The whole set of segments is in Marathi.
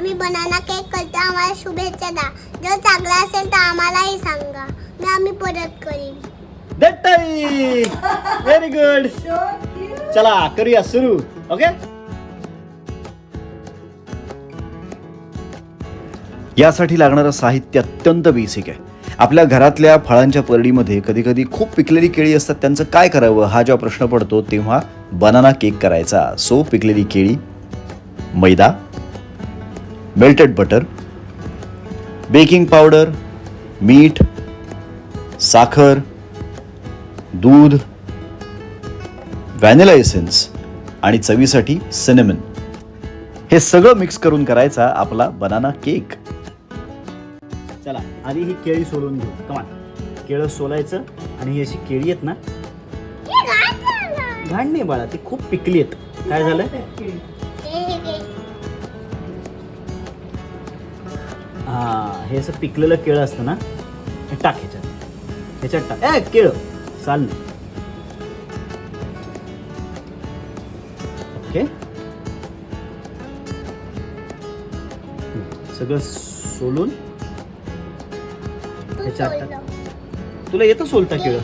आम्ही बनाना केक करतो आम्हाला शुभेच्छा द्या. जर चांगला असेल तर आम्हालाही सांगा. मी आम्ही परत करीन. That time! चला करूया सुरू. ओके यासाठी लागणारं साहित्य अत्यंत बेसिक आहे. आपल्या घरातल्या फळांच्या परडीमध्ये कधी कधी खूप पिकलेली केळी असतात. त्यांचं काय करावं? हा जेव्हा प्रश्न पडतो तेव्हा बनाना केक करायचा. सो पिकलेली केळी मैदा मेल्टेड बटर बेकिंग पावडर मीठ साखर दूध व्हॅनिला एसेन्स आणि चवीसाठी सिनेमन हे सगळं मिक्स करून करायचा आपला बनाना केक चला आधी ही केळी सोलून घेऊ. कमान केळं सोलायचं आणि ही अशी केळी आहेत ना? घाण नाही बाळा ती खूप पिकली आहेत. काय झालं? हा हे असं पिकलेलं केळं असतं ना हे टाक ह्याच्यात. ह्याच्यात टाक. ए केळं चाल ओके. सगळं सोलून ह्याच्यात टाक. तुला येतं सोलता केळं?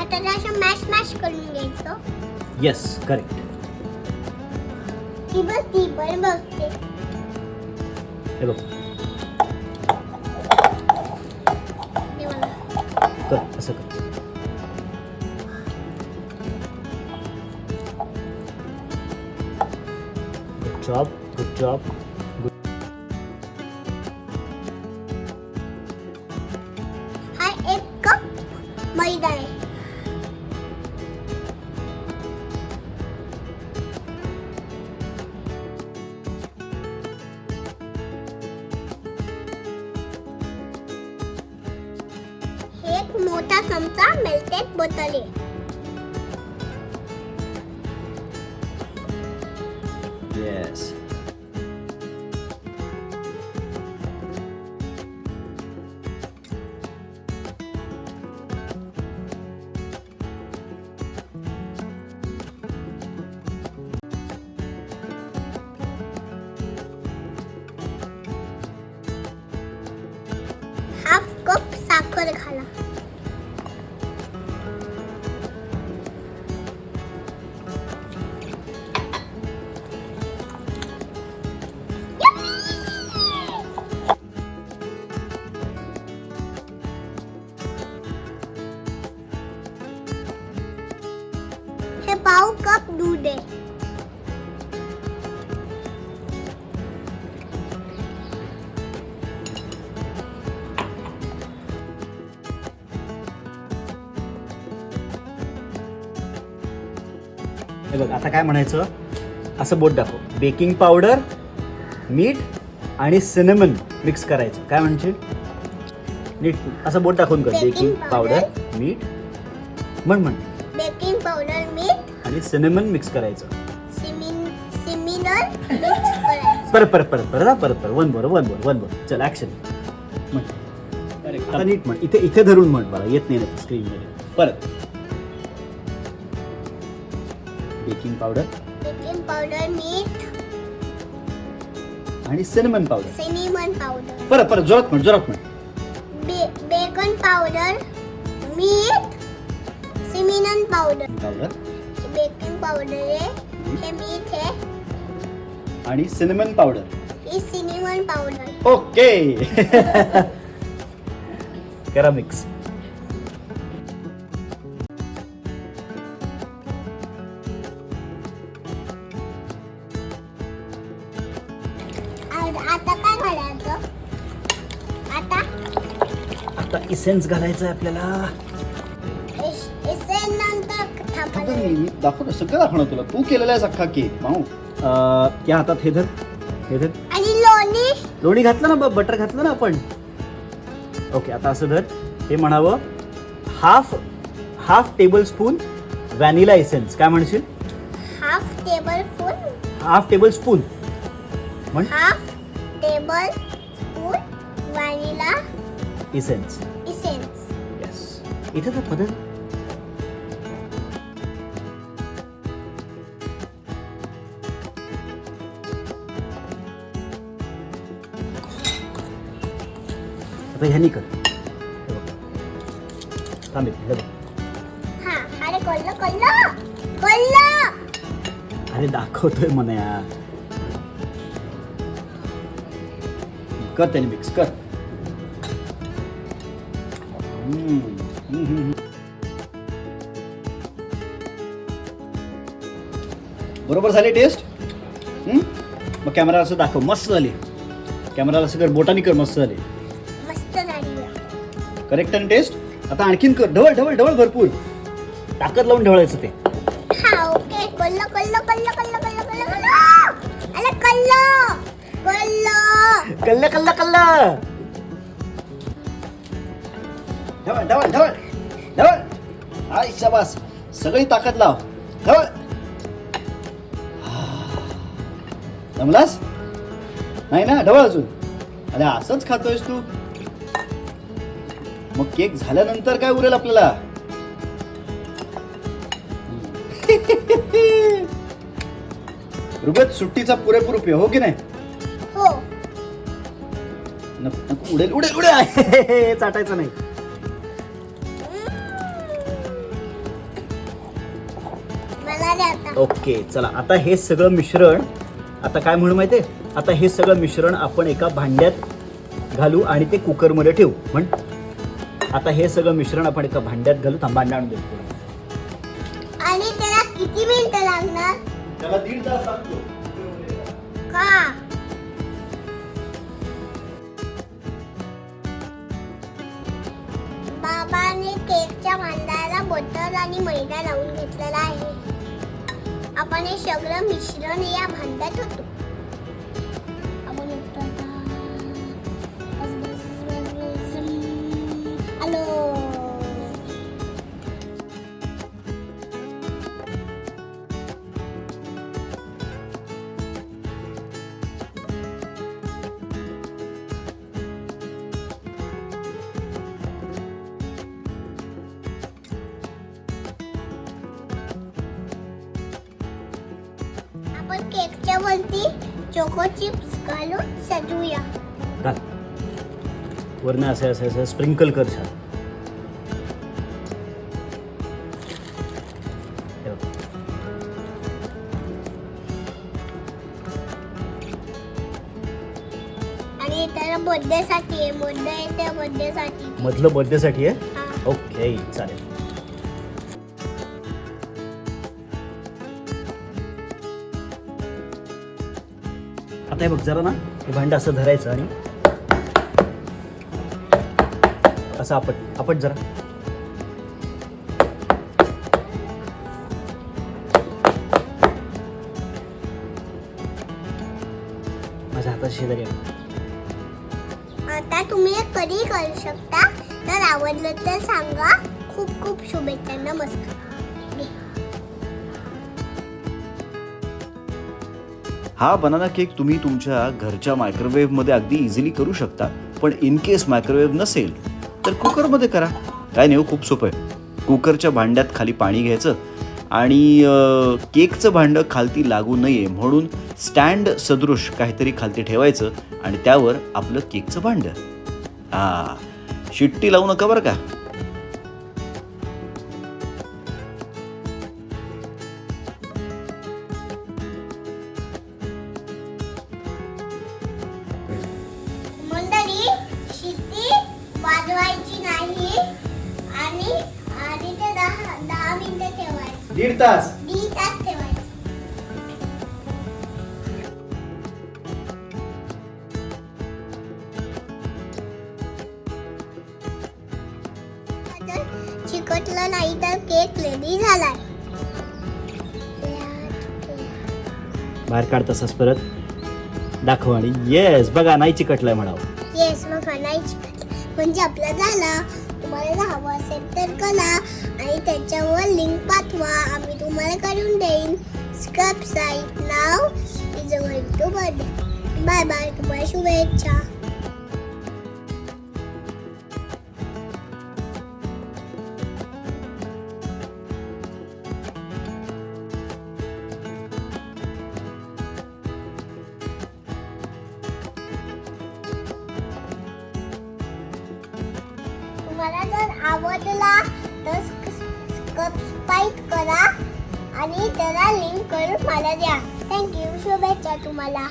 आता ते असं मॅश मॅश करून घ्यायचं. येस करेक्ट ती बघ ती पण बघते. हे बघ हे बघा. कर असं कर गुड जॉब गुड मोठा चमचा मेल्टेड आहे येस हाफ कप साखर घाला. पाव कप दूध आहे. हे बघ आता काय म्हणायचं? असं बोट दाखव. बेकिंग पावडर मीठ आणि सिनेमन मिक्स करायचं. काय म्हणजे नीट असं बोट दाखवून कर. बेकिंग. पावडर मीठ म्हण म्हण. आणि सिनेमन मिक्स करायचं. परत परत परत हा, परत परत. One more one more one more चल ऍक्शन म्हण. आता नीट म्हण. इथे इथे धरून म्हण मला येत नाही ना स्क्रीन मध्ये. परत. बेकिंग पावडर बेकिंग पावडर मीठ आणि सिनेमन पावडर सिनेमन पावडर परत परत जोरात म्हण जोरात म्हण. बेकन पावडर मीठ cinnamon powder powder baking powder आहे. हे मीठ आहे आणि सिनेमन पावडर ही सिनेमन पावडर ओके. करा मिक्स आता काय घालायचं? आता? आता इसेन्स घालायचं आहे आपल्याला. थांबायचं मी दाखवतो सगळं दाखवणार तुला. तू केलेला आहे अख्खा केक. माऊ. त्या हातात हे धर. हे धर. आणि लोणी? लोणी घातलं ना बटर घातलं ना आपण? ओके आता असं धर. हे म्हणावं half half tablespoon vanilla essence काय म्हणशील? Half tablespoon half tablespoon म्हण. Half tablespoon vanilla essence essence yes इथे तर पदर आता ह्यानी कर हे बघ. थांब एक, हे बघ. हा अरे अरे दाखवतोय म्हणा कर त्याने मिक्स कर हम्म, हम्म, हम्म. बरोबर झाली टेस्ट हम्म? मग कॅमेरा असं दाखव मस्त झाली कॅमेराला असं कर बोटानी कर मस्त झाली करेक्ट आणि टेस्ट आता आणखीन कर ढवळ ढवळ ढवळ भरपूर. ताकद लावून ढवळायचं ते. हा कल्ल! कल्ल कल्ल ढवळ ढवळ ढवळ. ढवळ. हाय शाबास. सगळी ताकद लाव. ढवळ. जमलास? नाही ना? ढवळ अजून. अरे असंच खातोयस तू. मग केक झाल्यानंतर काय उरेल आपल्याला? रुगत सुट्टीचा पुरेपूर उपयोग हो की नाही? हो. नको उडेल उडेल उडेल. चाटायचं नाही. ओके चला. आता हे सगळं मिश्रण आता काय म्हणू माहितीये? आता हे सगळं मिश्रण आपण एका भांड्यात घालू आणि ते कुकरमध्ये ठेवू. म्हण आता हे सगळं मिश्रण आपण एका भांड्यात घालू थांब भांडा आणून देतो. आणि त्याला किती मिनिटं लागणार? त्याला दीड तास लागतो. का? बाबाने केकच्या भांड्याला बटर आणि मैदा लावून घेतलेला आहे. आपण हे सगळं मिश्रण या भांड्यात होतो आलो आपण केकच्या वरती चोको चिप्स घालून सजूया वरनं असं असं असं स्प्रिंकल कर छान. आणि त्याला बर्थडे साठी आहे बर्थडे मधलं बर्थडेसाठी. ओके चालेल आता हे बघ जरा ना हे भांडं असं धरायचं आणि असं आपट आपट जरा. माझ्या हातात शेजारी आहे. आता तुम्ही हे कधी करू शकता? तर आवडलं तर सांगा. खूप खूप शुभेच्छा नमस्कार हा बनाना केक तुम्ही तुमच्या घरच्या मायक्रोवेव्हमध्ये अगदी इझिली करू शकता पण इन केस मायक्रोवेव्ह नसेल तर कुकरमध्ये करा. काय नाही हो खूप सोपं आहे. कुकरच्या भांड्यात खाली पाणी घ्यायचं आणि केकचं भांडं खालती लागू नये म्हणून स्टँड सदृश काहीतरी खालती ठेवायचं आणि त्यावर आपलं केकचं भांडं. हा शिट्टी लावू नका बरं का? दीड तास. दीड तास ठेवायचं. तर चिकटलं नाही तर केक रेडी झालाय. बाहेर काढ तसाच परत. दाखव आणि येस बघा नाही चिकटलाय म्हणावं. येस मग नाही चिकटलं. म्हणजे आपलं झालं. तुम्हाला हवं असेल तर करा आणि त्याच्यावर लिंक पाठवा. आम्ही तुम्हाला करून देईन. Scrub site now. Is going to birthday bye bye. तुम्हाला शुभेच्छा. तुम्हाला जर आवडला तर सबस्क्राईब करा आणि त्याला लिंक करून मला द्या. थँक्यू शुभेच्छा तुम्हाला.